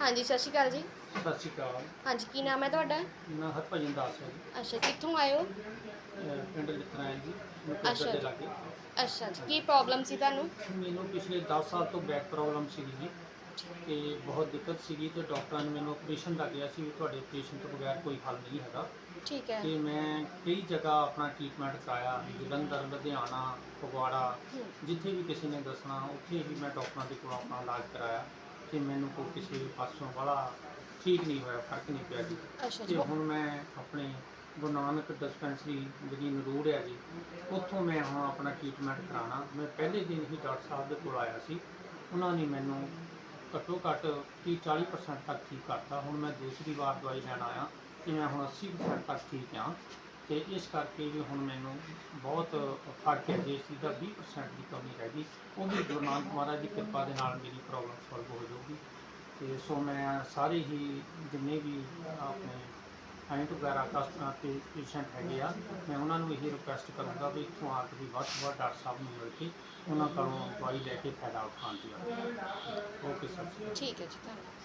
ਹਾਂਜੀ ਸਤਿ ਸ਼੍ਰੀ ਅਕਾਲ ਜੀ। ਸਤਿ ਸ਼੍ਰੀ ਅਕਾਲ। ਹਾਂਜੀ ਕੀ ਨਾਮ ਹੈ ਤੁਹਾਡਾ? ਮੈਂ ਹਰਭਜਨ ਦਾਸ ਹੈ ਜੀ। ਅੱਛਾ ਕਿੱਥੋਂ ਆਏ ਹੋ? ਅਹ ਪਿੰਡ ਲਿਖਣਾ ਹੈ ਜੀ ਅੱਛਾ ਮੁਕਤਸਰ ਦੇ। ਲਾਗੇ ਅੱਛਾ ਜੀ ਕੀ ਪ੍ਰੋਬਲਮ ਸੀ ਤੁਹਾਨੂੰ? ਮੈਨੂੰ ਪਿਛਲੇ 10 ਸਾਲ ਤੋਂ ਬੈਕ ਪ੍ਰੋਬਲਮ ਸੀਗੀ ਜੀ ਤੇ ਬਹੁਤ ਦਿੱਕਤ ਸੀਗੀ ਤੇ ਡਾਕਟਰਾਂ ਨੇ ਮੈਨੂੰ ਆਪਰੇਸ਼ਨ ਦਾ ਕਿਹਾ ਸੀ ਵੀ ਤੁਹਾਡੇ ਆਪਰੇਸ਼ਨ ਤੋਂ ਬਗੈਰ ਕੋਈ ਹੱਲ ਨਹੀਂ ਹੈਗਾ। ਠੀਕ ਹੈ। ਤੇ ਮੈਂ ਕਈ ਜਗ੍ਹਾ ਆਪਣਾ ਟ੍ਰੀਟਮੈਂਟ ਕਰਾਇਆ ਜਲੰਧਰ ਲੁਧਿਆਣਾ ਫਗਵਾੜਾ ਹੂੰ, ਜਿੱਥੇ ਵੀ ਕਿਸੇ ਨੇ ਦੱਸਣਾ ਉੱਥੇ ਵੀ ਮੈਂ ਡਾਕਟਰਾਂ ਦੇ ਕੋਲ ਆਪਣਾ ਇਲਾਜ ਕਰਾਇਆ। ਤੇ ਮੈਨੂੰ ਕੋਈ ਕਿਸੇ ਪਾਸੋਂ ਵਾਲਾ ਠੀਕ ਨਹੀਂ ਹੋਇਆ ਫ਼ਰਕ ਨਹੀਂ ਪਿਆ ਜੀ। ਅੱਛਾ ਤੇ ਹੁਣ ਮੈਂ ਆਪਣੇ ਗੁਰੂ ਨਾਨਕ ਡਿਸਪੈਂਸਰੀ ਜਿਹੜੀ ਨਰੂੜ ਹੈ ਜੀ ਉੱਥੋਂ ਮੈਂ ਹੁਣ ਆਪਣਾ ਟ੍ਰੀਟਮੈਂਟ ਕਰਾਉਣਾ। ਮੈਂ ਪਹਿਲੇ ਦਿਨ ਹੀ ਡਾਕਟਰ ਸਾਹਿਬ ਦੇ ਕੋਲ ਆਇਆ ਸੀ। ਉਹਨਾਂ ਨੇ ਮੈਨੂੰ ਘੱਟੋ ਘੱਟ 30 40% ਤੱਕ ਠੀਕ ਕਰਤਾ। ਹੁਣ ਮੈਂ ਦੂਸਰੀ ਵਾਰ ਦਵਾਈ ਲੈਣ ਆਇਆ ਤੇ ਮੈਂ ਹੁਣ 80% ਤੱਕ ਠੀਕ ਹਾਂ। ਤੇ ਇਸ ਕਰਕੇ ਵੀ ਹੁਣ ਮੈਨੂੰ ਬਹੁਤ ਫ਼ਰਕ ਹੈ ਜੇ ਇਸ ਚੀਜ਼ ਦਾ 20% ਦੀ ਕਮੀ ਰਹਿ ਗਈ ਉਹ ਵੀ ਗੁਰੂ ਨਾਨਕ ਮਹਾਰਾਜ ਦੀ ਕਿਰਪਾ ਦੇ ਨਾਲ ਮੇਰੀ ਪ੍ਰੋਬਲਮ ਸੋਲਵ ਹੋ ਜਾਊਗੀ। ਤੇ ਸੋ ਮੈਂ ਸਾਰੇ ਹੀ ਜਿੰਨੇ ਵੀ ਆਪਣੇ ਕਲਾਇੰਟ ਵਗੈਰਾ ਕਸਟਮਰ ਤੇ ਪੇਸ਼ੈਂਟ ਹੈਗੇ ਆ, ਮੈਂ ਉਹਨਾਂ ਨੂੰ ਇਹ ਰਿਕੁਐਸਟ ਕਰੂੰਗਾ ਵੀ ਇੱਥੋਂ ਆ ਕੇ ਵੀ ਵੱਧ ਤੋਂ ਵੱਧ ਡਾਕਟਰ ਸਾਹਿਬ ਨੂੰ ਮਿਲ ਕੇ ਉਹਨਾਂ ਕੋਲੋਂ ਦਵਾਈ ਲੈ ਕੇ ਫਾਇਦਾ ਉਠਾਉਣ ਦੀ ਓਕੇ ਸਰ ਠੀਕ ਹੈ ਜੀ, ਧੰਨਵਾਦ।